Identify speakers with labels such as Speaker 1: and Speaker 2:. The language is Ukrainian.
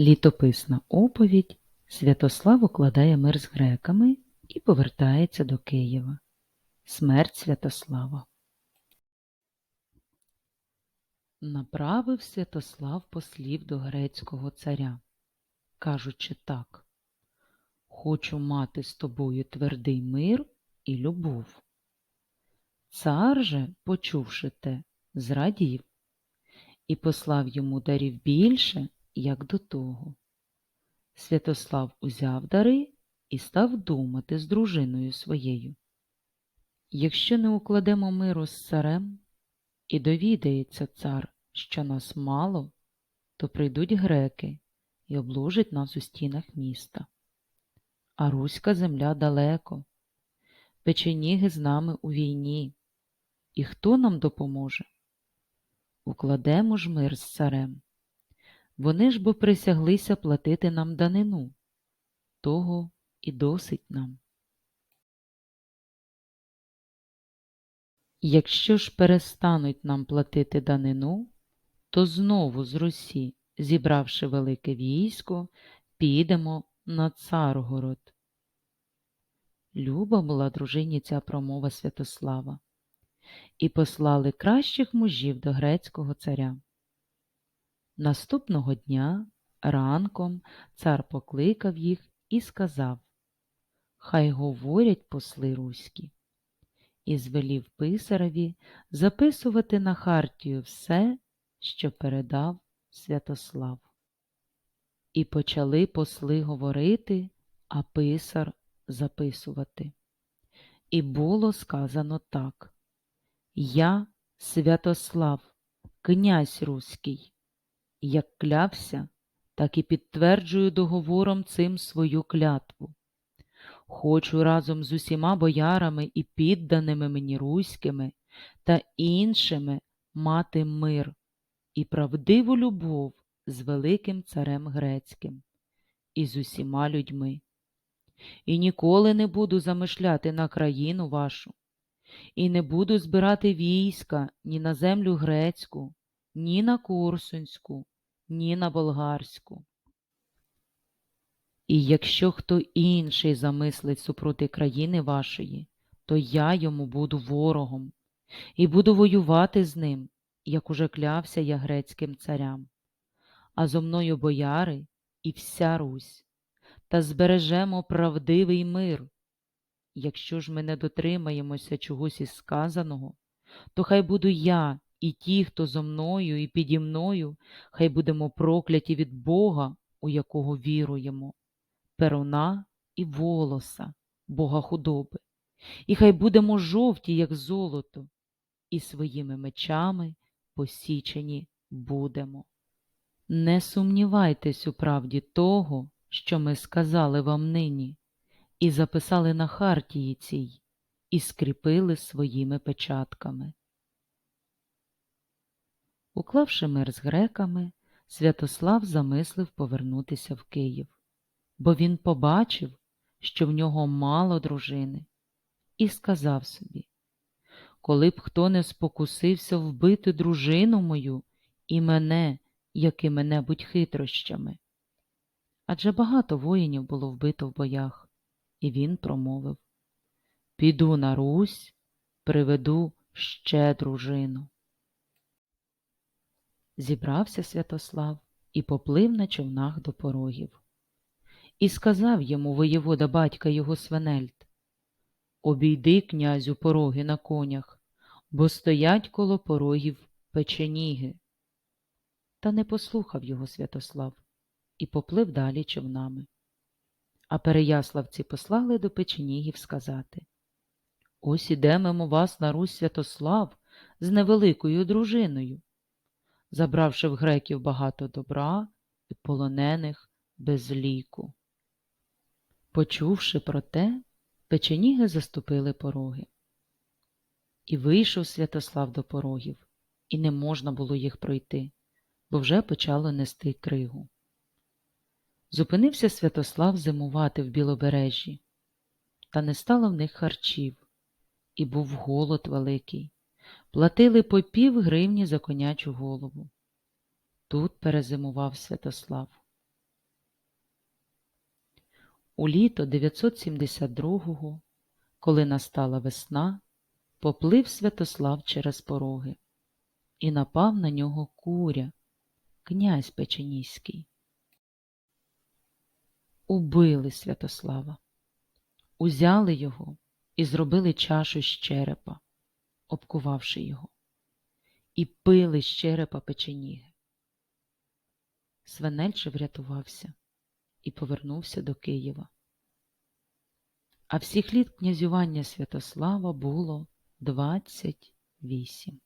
Speaker 1: Літописна оповідь Святослав укладає мир з греками і повертається до Києва. Смерть Святослава Направив Святослав послів до грецького царя, кажучи так Хочу мати з тобою твердий мир і любов. Цар же, почувши те, зрадів і послав йому дарів більше, як до того. Святослав узяв дари і став думати з дружиною своєю. Якщо не укладемо миру з царем, і довідається цар, що нас мало, то прийдуть греки і обложать нас у стінах міста. А Руська земля далеко, печеніги з нами у війні. І хто нам допоможе? Укладемо ж мир з царем. Вони ж бо присяглися платити нам данину. Того і досить нам. Якщо ж перестануть нам платити данину, то знову з Русі, зібравши велике військо, підемо на Царгород. Люба була дружині ця промова Святослава, і послали кращих мужів до грецького царя. Наступного дня ранком цар покликав їх і сказав Хай говорять посли руські, і звелів писареві записувати на хартію все, що передав Святослав. І почали посли говорити, а писар записувати. І було сказано так Я, Святослав, князь Руський, як клявся, так і підтверджую договором цим свою клятву. Хочу разом з усіма боярами і підданими мені руськими та іншими мати мир і правдиву любов з великим царем грецьким і з усіма людьми. І ніколи не буду замишляти на країну вашу, і не буду збирати війська ні на землю грецьку, ні на Курсунську, ні на болгарську. І якщо хто інший замислить супроти країни вашої, то я йому буду ворогом і буду воювати з ним, як уже клявся я грецьким царям, а зо мною бояри і вся Русь, та збережемо правдивий мир. Якщо ж ми не дотримаємося чогось із сказаного, то хай буду я і ті, хто зо мною і піді мною, хай будемо прокляті від Бога, у якого віруємо, перуна і волоса, Бога худоби, і хай будемо жовті, як золото, і своїми мечами посічені будемо. Не сумнівайтесь у правді того, що ми сказали вам нині, і записали на хартії цій, і скріпили своїми печатками. Уклавши мир з греками, Святослав замислив повернутися в Київ, бо він побачив, що в нього мало дружини, і сказав собі коли б хто не спокусився вбити дружину мою і мене якими-небудь хитрощами. Адже багато воїнів було вбито в боях, і він промовив Піду на Русь, приведу ще дружину. Зібрався Святослав і поплив на човнах до порогів. І сказав йому воєвода батька його Свенельд Обійди, князю, пороги на конях, бо стоять коло порогів печеніги. Та не послухав його Святослав і поплив далі човнами. А переяславці послали до печенігів сказати Ось іде мимо вас на Русь Святослав з невеликою дружиною забравши в греків багато добра і полонених без ліку. Почувши про те, печеніги заступили пороги. І вийшов Святослав до порогів, і не можна було їх пройти, бо вже почало нести кригу. Зупинився Святослав зимувати в Білобережжі, та не стало в них харчів, і був голод великий платили по пів гривні за конячу голову. Тут перезимував Святослав. У літо 972-го, коли настала весна, поплив Святослав через пороги, і напав на нього куря, князь Печеніський. Убили Святослава, узяли його і зробили чашу з черепа, обкувавши його, і пили з черепа печеніги. Свенельче врятувався і повернувся до Києва. А всіх літ князювання Святослава було двадцять вісім.